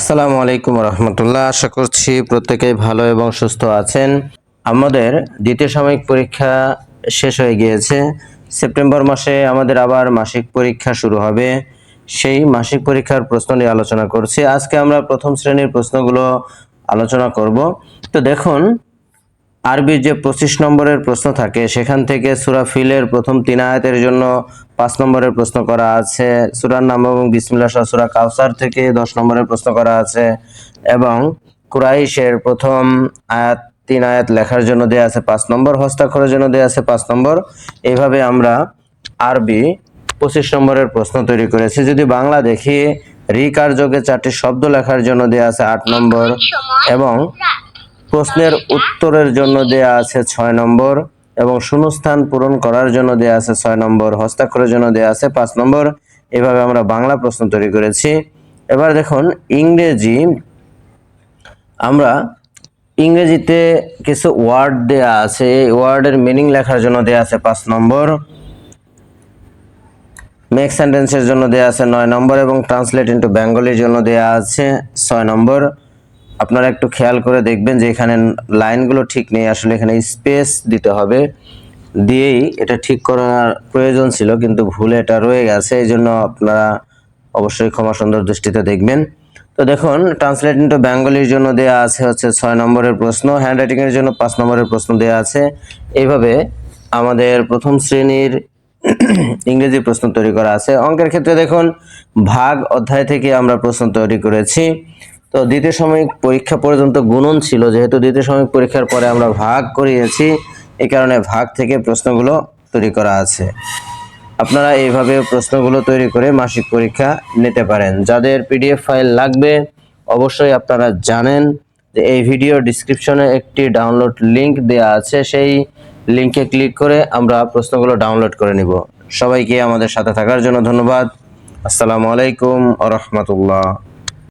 আসসালামু আলাইকুম রহমতুল্লাহ। আশা করছি প্রত্যেকেই ভালো এবং সুস্থ আছেন। আমাদের দ্বিতীয় সাময়িক পরীক্ষা শেষ হয়ে গিয়েছে। সেপ্টেম্বর মাসে আমাদের আবার মাসিক পরীক্ষা শুরু হবে। সেই মাসিক পরীক্ষার প্রশ্ন নিয়ে আলোচনা করছি। আজকে আমরা প্রথম শ্রেণির প্রশ্নগুলো আলোচনা করব। তো দেখুন, আরবির যে পঁচিশ নম্বরের প্রশ্ন থাকে, সেখান থেকে সুরাফিলের প্রথম তিন আয়াতের জন্য পাঁচ নম্বরের প্রশ্ন করা আছে, সুরার নাম এবং বিসমিল্লা সহ সুরা কাউসার থেকে দশ নম্বরের প্রশ্ন করা আছে এবং কুরাইশের প্রথম আয়াত, তিন আয়াত লেখার জন্য দেওয়া আছে, পাঁচ নম্বর হস্তাক্ষরের জন্য দেওয়া আছে পাঁচ নম্বর। এইভাবে আমরা আরবি পঁচিশ নম্বরের প্রশ্ন তৈরি করেছি। যদি বাংলা দেখি রিক আর যোগে চারটি শব্দ লেখার জন্য দেওয়া আছে আট নম্বর এবং প্রশ্নের উত্তরের জন্য দেয়া আছে ছয় নম্বর। এবং শূন্যস্থান পূরণ করার জন্য দেয়া আছে ছয় নম্বর, হস্তাক্ষরের জন্য দেয়া আছে পাঁচ নম্বর। এভাবে আমরা বাংলা প্রশ্ন তৈরি করেছি। এবার দেখুন, ইংরেজি, আমরা ইংরেজিতে কিছু ওয়ার্ড দেয়া আছে। এই ওয়ার্ডের মিনিং লেখার জন্য দেয়া আছে পাঁচ নম্বর। মেক সেন্টেন্সের জন্য দেয়া আছে নয় নম্বর এবং ট্রান্সলেট ইন্টু বেঙ্গলির জন্য দেয়া আছে ছয় নম্বর। আপনারা একটু খেয়াল করে দেখবেন যে এখানে লাইনগুলো ঠিক নেই, আসলে এখানে স্পেস দিতে হবে। দিয়েই এটা ঠিক করার প্রয়োজন ছিল, কিন্তু ভুলে এটা রয়ে গেছে এই জন্য আপনারা অবশ্যই ক্ষমা সুন্দর দৃষ্টিতে দেখবেন। তো দেখুন ট্রান্সলেট ইন্টু বেঙ্গলির জন্য দেয়া আছে হচ্ছে ছয় নম্বরের প্রশ্ন হ্যান্ড রাইটিংয়ের জন্য পাঁচ নম্বরের প্রশ্ন দেয়া আছে। এইভাবে আমাদের প্রথম শ্রেণির ইংরেজি প্রশ্ন তৈরি করা আছে। অঙ্কের ক্ষেত্রে দেখুন, ভাগ অধ্যায় থেকে আমরা প্রশ্ন তৈরি করেছি। তো দ্বিতীয় সাময়িক পরীক্ষা পর্যন্ত গুণন ছিল। যেহেতু দ্বিতীয় সাময়িক পরীক্ষার পরে আমরা ভাগ করিয়েছি এই কারণে ভাগ থেকে প্রশ্নগুলো তৈরি করা আছে। আপনারা এইভাবে প্রশ্নগুলো তৈরি করে মাসিক পরীক্ষা নিতে পারেন। যাদের পিডিএফ ফাইল লাগবে, অবশ্যই আপনারা জানেন যে এই ভিডিও ডিসক্রিপশনে একটি ডাউনলোড লিংক দেওয়া আছে। সেই লিংকে ক্লিক করে আমরা প্রশ্নগুলো ডাউনলোড করে নিব। সবাইকে আমাদের সাথে থাকার জন্য ধন্যবাদ। আসসালামু আলাইকুম আ রহমতুল্লাহ।